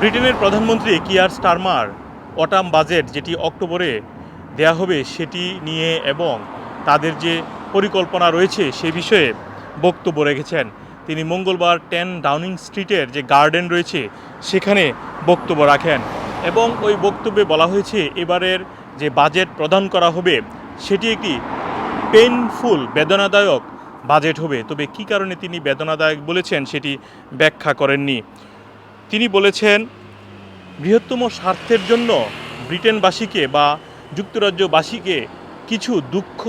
ব্রিটেনের প্রধানমন্ত্রী Keir Starmer autumn budget যেটি অক্টোবরে দেয়া হবে সেটি নিয়ে এবং তাদের যে পরিকল্পনা রয়েছে সে বিষয়ে বক্তব্য রেখেছেন। তিনি মঙ্গলবার টেন ডাউনিং স্ট্রিটের যে গার্ডেন রয়েছে সেখানে বক্তব্য রাখেন এবং ওই বক্তব্যে বলা হয়েছে, এবারের যে বাজেট প্রদান করা হবে সেটি একটি পেইনফুল, বেদনাদায়ক বাজেট হবে। তবে কী কারণে তিনি বেদনাদায়ক বলেছেন সেটি ব্যাখ্যা করেননি। তিনি বলেছেন বৃহত্তম স্বার্থের জন্য ব্রিটেনবাসীকে বা যুক্তরাজ্যবাসীকে কিছু দুঃখ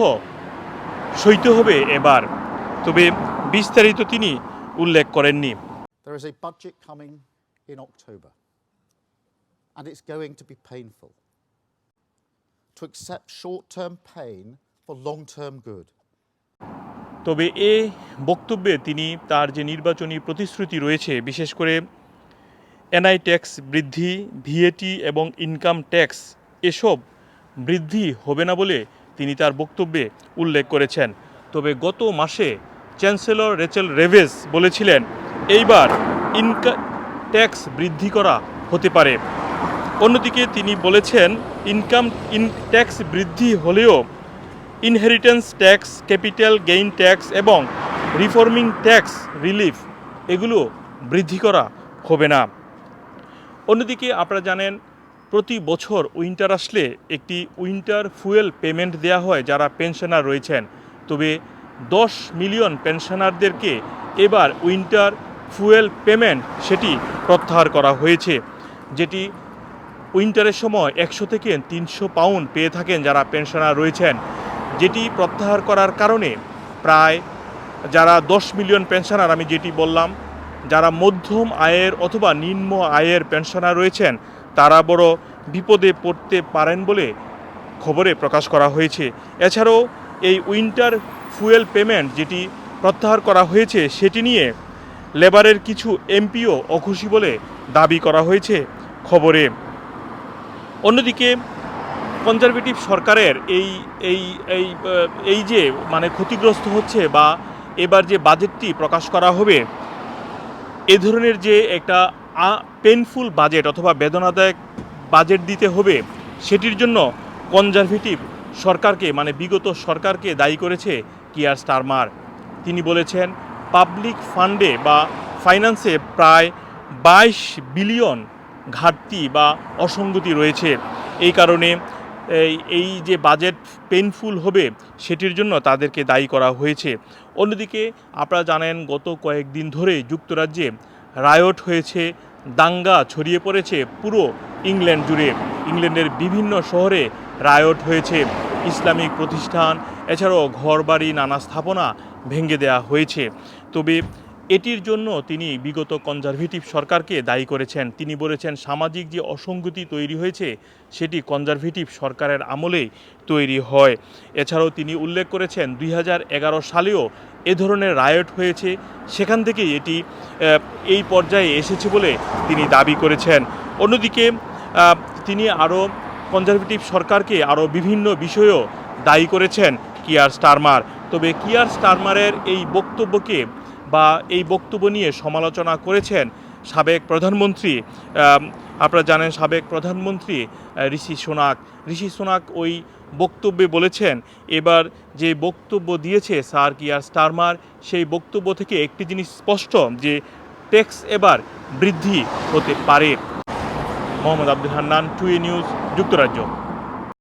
সইতে হবে এবার তবে বিস্তারিত তিনি উল্লেখ করেননি There is a budget coming in October, and it's going to be painful. To accept short term pain for long term good. তবে এ বক্তব্যে তিনি তার যে নির্বাচনী প্রতিশ্রুতি রয়েছে বিশেষ করে এনআই ট্যাক্স বৃদ্ধি, ভিএটি এবং ইনকাম ট্যাক্স এসব বৃদ্ধি হবে না বলে তিনি তার বক্তব্যে উল্লেখ করেছেন। তবে গত মাসে চ্যান্সেলর রেচেল রেভেস বলেছিলেন, এইবার ইনকা, ট্যাক্স বৃদ্ধি করা হতে পারে। অন্যদিকে তিনি বলেছেন, ইনকাম, ইন, ট্যাক্স বৃদ্ধি হলেও inheritance tax, capital gain tax এবং রিফর্মিং ট্যাক্স রিলিফ এগুলো বৃদ্ধি করা হবে না। অন্যদিকে আপনারা জানেন, প্রতি বছর উইন্টার আসলে একটি উইন্টার ফুয়েল পেমেন্ট দেওয়া হয় যারা পেনশনার রয়েছেন। তবে দশ মিলিয়ন পেনশনারদেরকে এবার উইন্টার ফুয়েল পেমেন্ট সেটি প্রত্যাহার করা হয়েছে, যেটি উইন্টারের সময় একশো থেকে তিনশো পাউন্ড পেয়ে থাকেন যারা পেনশনার রয়েছেন। যেটি প্রত্যাহার করার কারণে প্রায় যারা দশ মিলিয়ন পেনশনার, আমি যেটি বললাম যারা মধ্যম আয়ের অথবা নিম্ন আয়ের পেনশনার রয়েছেন, তারা বড় বিপদে পড়তে পারেন বলে খবরে প্রকাশ করা হয়েছে। এছাড়াও এই উইন্টার ফুয়েল পেমেন্ট যেটি প্রত্যাহার করা হয়েছে, সেটি নিয়ে লেবারের কিছু এমপিও অখুশি বলে দাবি করা হয়েছে খবরে। অন্যদিকে কনজারভেটিভ সরকারের এই এই এই এই যে মানে ক্ষতিগ্রস্ত হচ্ছে বা এবার যে বাজেটটি প্রকাশ করা হবে এ ধরনের যে একটা পেনফুল বাজেট অথবা বেদনাদায়ক বাজেট দিতে হবে, সেটির জন্য কনজারভেটিভ সরকারকে মানে বিগত সরকারকে দায়ী করেছে কিয়ার স্টারমার। তিনি বলেছেন পাবলিক ফান্ডে বা ফাইন্যান্সে প্রায় বাইশ বিলিয়ন ঘাটতি বা অসঙ্গতি রয়েছে। এই কারণে এই যে বাজেট পেনফুল হবে সেটির জন্য তাদেরকে দায়ী করা হয়েছে। অন্যদিকে আপনারা জানেন, গত কয়েকদিন ধরে যুক্তরাজ্যে রায়ট হয়েছে, দাঙ্গা ছড়িয়ে পড়েছে পুরো ইংল্যান্ড জুড়ে। ইংল্যান্ডের বিভিন্ন শহরে রায়ট হয়েছে, ইসলামিক প্রতিষ্ঠান, এছাড়াও ঘরবাড়ি, নানা স্থাপনা ভেঙে দেওয়া হয়েছে। তবে এটির জন্য তিনি বিগত কনজারভেটিভ সরকারকে দায়ী করেছেন। তিনি বলেছেন, সামাজিক যে অসঙ্গতি তৈরি হয়েছে, সেটি কনজারভেটিভ সরকারের আমলেই তৈরি হয়। এছাড়াও তিনি উল্লেখ করেছেন, দুই হাজার এগারো সালেও এ ধরনের রায়ট হয়েছে, সেখান থেকেই এটি এই পর্যায়ে এসেছে বলে তিনি দাবি করেছেন। অন্যদিকে তিনি আরও কনজারভেটিভ সরকারকে আরও বিভিন্ন বিষয়েও দায়ী করেছেন কিয়ার স্টারমার। তবে কিয়ার স্টারমারের এই বক্তব্যকে বা এই বক্তব্য নিয়ে সমালোচনা করেছেন সাবেক প্রধানমন্ত্রী। আপনারা জানেন সাবেক প্রধানমন্ত্রী ঋষি সোনাক। ঋষি সোনাক ওই বক্তব্যে বলেছেন, এবার যে বক্তব্য দিয়েছে স্যার কিয়ার স্টারমার, সেই বক্তব্য থেকে একটি জিনিস স্পষ্ট যে ট্যাক্স এবার বৃদ্ধি হতে পারে। মোহাম্মদ আব্দুল হান্নান, টুয়ে নিউজ, যুক্তরাজ্য।